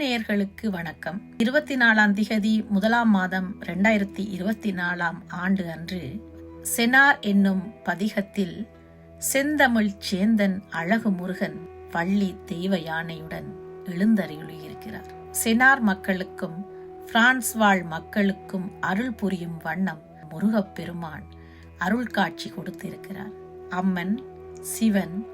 நேயர்களுக்கு வணக்கம். இருபத்தி நாலாம் திகதி முதலாம் மாதம் இரண்டாயிரத்தி இருபத்தி நாலாம் ஆண்டு அன்று செனார் என்னும் பதிகத்தில் செந்தமிழ் சேந்தன் அழகு முருகன் வள்ளி தெய்வ யானையுடன் எழுந்தருளியிருக்கிறார். செனார் மக்களுக்கும் பிரான்ஸ் வாழ் மக்களுக்கும் அருள் புரியும் வண்ணம் முருகப்பெருமான் அருள் காட்சி கொடுத்திருக்கிறார். அம்மன் சிவன்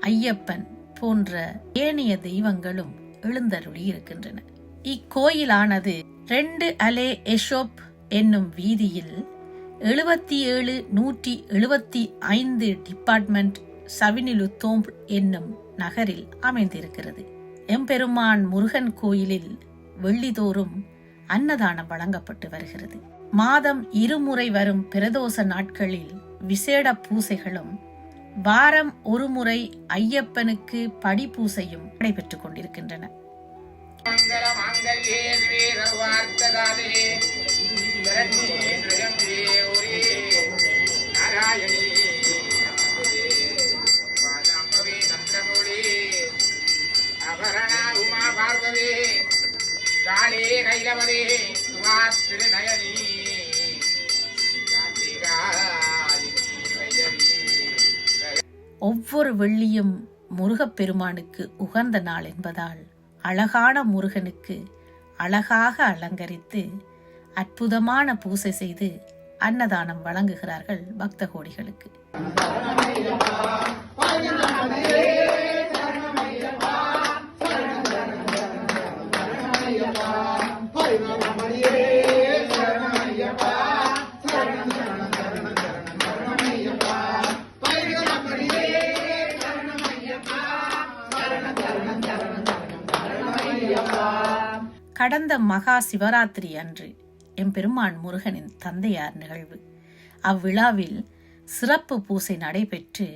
ஐயப்பன் போன்ற ஏனைய தெய்வங்களும் எழுந்தருளி இருக்கின்றன. இக்கோயிலானது ரெண்டு அலே எஷோப் என்னும் வீதியில் எழுபத்தி ஏழு நூற்றி எழுபத்தி ஐந்து டிபார்ட்மெண்ட் சவினிலு தோம்ப் என்னும் நகரில் அமைந்திருக்கிறது. எம்பெருமான் முருகன் கோயிலில் வெள்ளிதோறும் அன்னதானம் வழங்கப்பட்டு வருகிறது. மாதம் இருமுறை வரும் பிரதோஷ நாட்களில் விசேட பூசைகளும் வாரம் ஒரு முறை ஐயப்பனுக்கு படிப்பூசையும் நடைபெற்றுக் கொண்டிருக்கின்றன. காளே மாங்கல்யே சுமா திருநயன். ஒவ்வொரு வெள்ளியும் முருகப்பெருமானுக்கு உகந்த நாள் என்பதால் அழகான முருகனுக்கு அழகாக அலங்கரித்து அற்புதமான பூசை செய்து அன்னதானம் வழங்குகிறார்கள் பக்த கோடிகளுக்கு கடந்த மகா சிவராத்திரி அன்று எம்பெருமான் முருகனின் தந்தையார் நிகழ்வு. அவ்விழாவில் சிறப்பு பூசை நடைபெற்று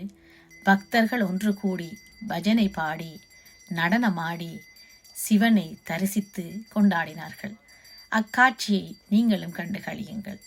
பக்தர்கள் ஒன்று கூடி பஜனை பாடி நடனமாடி சிவனை தரிசித்து கொண்டாடினார்கள். அக்காட்சியை நீங்களும் கண்டு கழியுங்கள்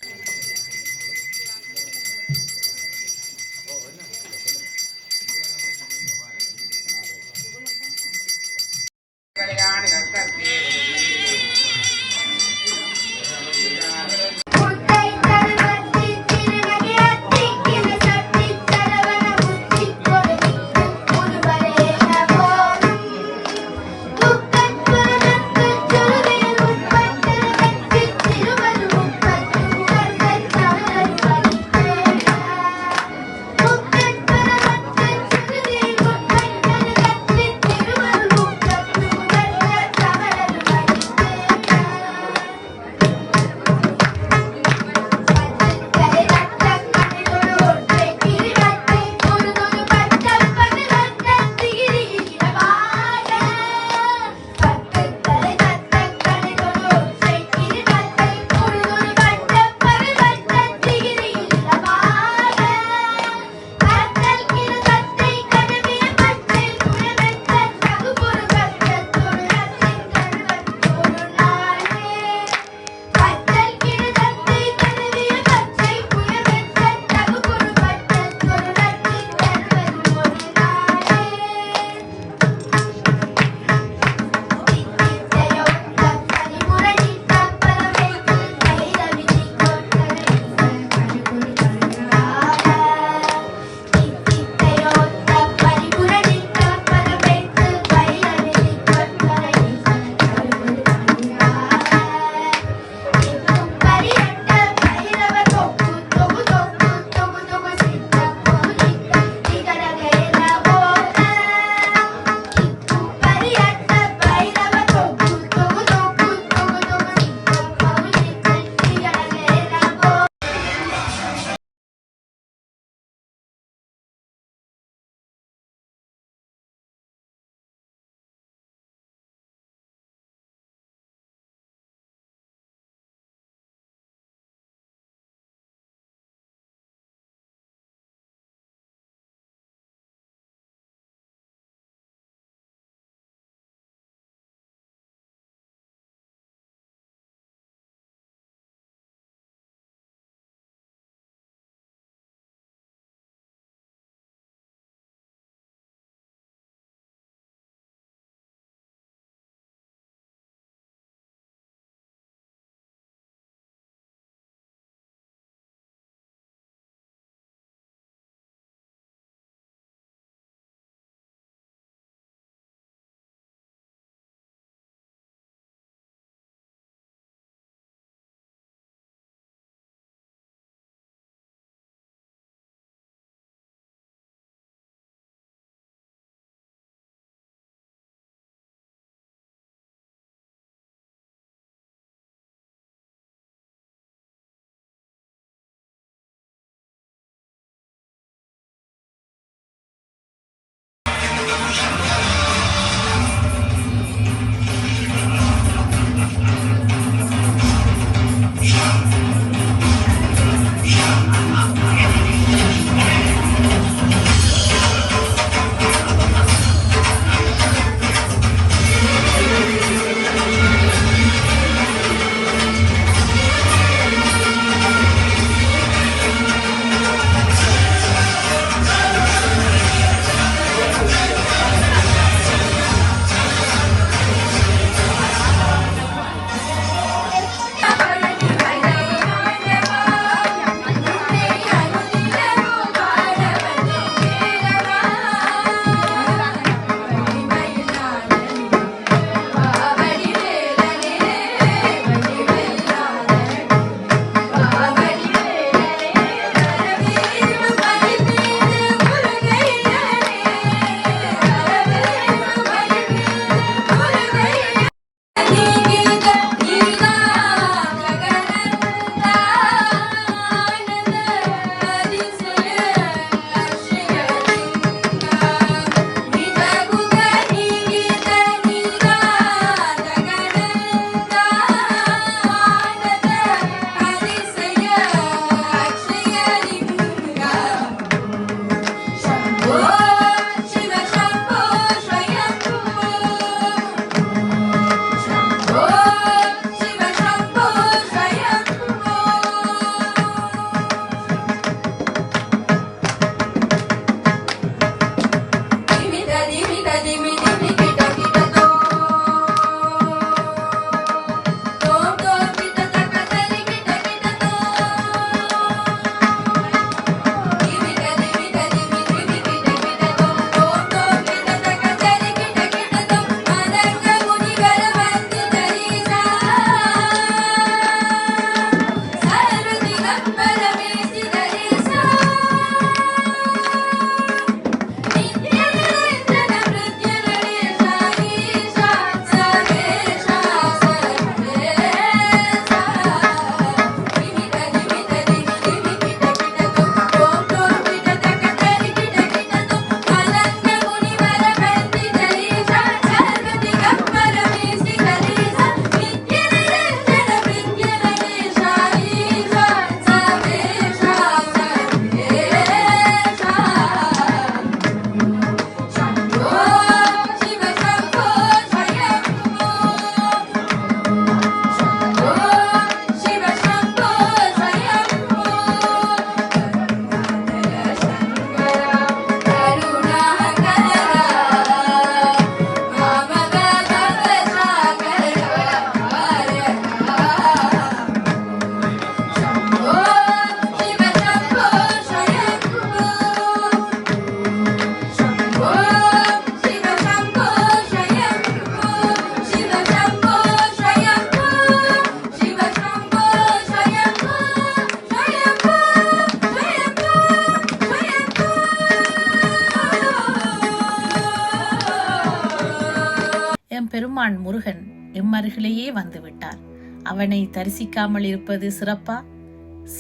முருகன் எம்மருகிலேயே வந்து விட்டார் அவனை தரிசிக்காமல் இருப்பது சிறப்பா?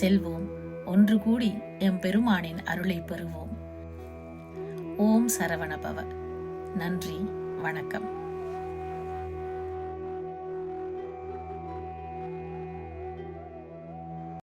செல்வோம் ஒன்று கூடி எம் பெருமானின் அருளை பெறுவோம். ஓம் சரவணபவ. நன்றி வணக்கம்.